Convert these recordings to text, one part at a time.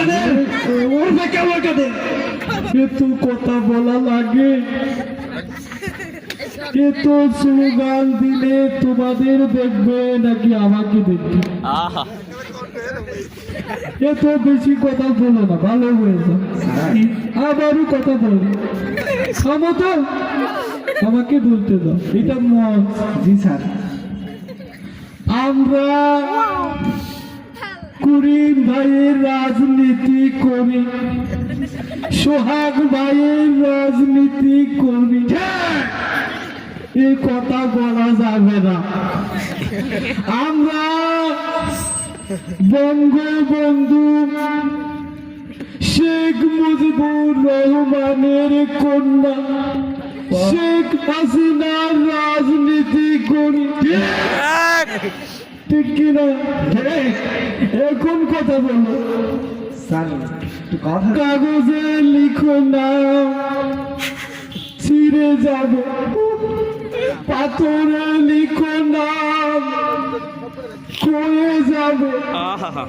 ওরফে কেমন কাঁদে এ তো কথা বলা লাগে। এ তো স্লোগান দিলে তোমাদের দেখবে নাকি আমাকে দেখবে? আহা। এ তো বেশি কথা বলো না ভালো হয়েছে। আবারও কথা বলো। থামো তো আমাকে বলতে দাও। এটা মন জি স্যার। আমরা করিম ভাইয়ের রাজনীতি করি। সোহাগ ভাইয়ের রাজনীতি করি। এই কথা বলা যাবে না। আমরা বঙ্গবন্ধু শেখ মুজিবুর রহমানের কন্যা। শেখ হাসিনার রাজনীতি করি। ঠিক কিনা? এখন কথা বলো কাগজে লিখো না ছিঁড়ে যাবে। পাথরে লিখো না কয়ে যাবে। আহা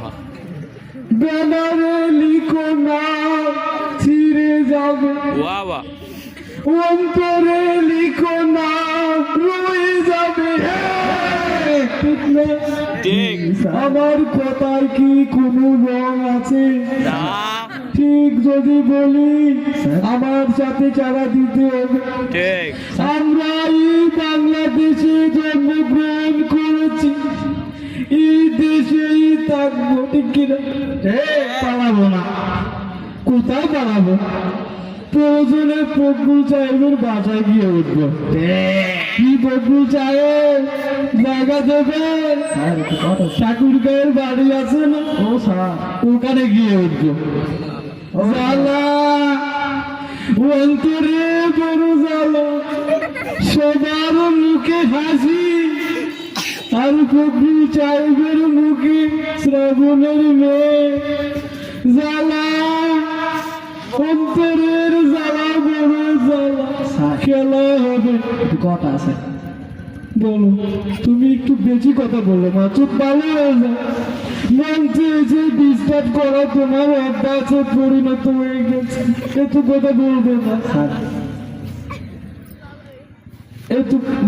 ব্যানারে লিখো না ছিঁড়ে যাবে। ওয়া ওয়া। অন্তরে লিখো না ঠিক আমার কথার কি কোনো রং আছে? না। ঠিক যদি বলি আমার সাথে চারা দিতে হবে। ঠিক আমরা এই বাংলাদেশে জন্মগ্রহণ করেছি। এই দেশেই থাকব ঠিক কিনা? পালাবো না। কোথায় পালাবো? প্রয়োজনে ফখরুল সাহেবের বাসায় গিয়ে উঠবো। জায়গা দেবে। ঠাকুর গায়ের বাড়ি আছে না? ও স্যার ওখানে গিয়ে উঠবো। অন্তরে বড় জ্বালা সবার মুখে হাসি। আর ফখরুল সাহেবের মুখে শ্রাবণের মেয়ে। জ্বালা জ্বালা খেলা হবে কথা আছে। বলো তুমি একটু বেশি কথা বলো মা চুপ ভালো হয়ে যায়। এসে ডিস্টার্ব করা তোমার অভ্যাসে পরিণত হয়ে গেছে। কথা বলবে না।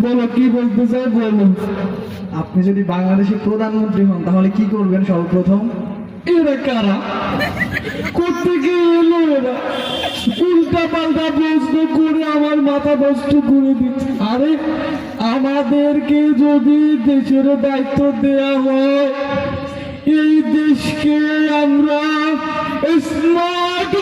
বলো কি বলতে চাই বলো। আপনি যদি বাংলাদেশের প্রধানমন্ত্রী হন তাহলে কি করবেন সর্বপ্রথম? এরা কারা? কোথেকে এলো এরা? উল্টা পাল্টা করে আমার মাথা নষ্ট করে দিচ্ছে। আরে, আমাদেরকে যদি দেশের দায়িত্ব দেয়া হয়, এই দেশকে আমরা স্মার্ট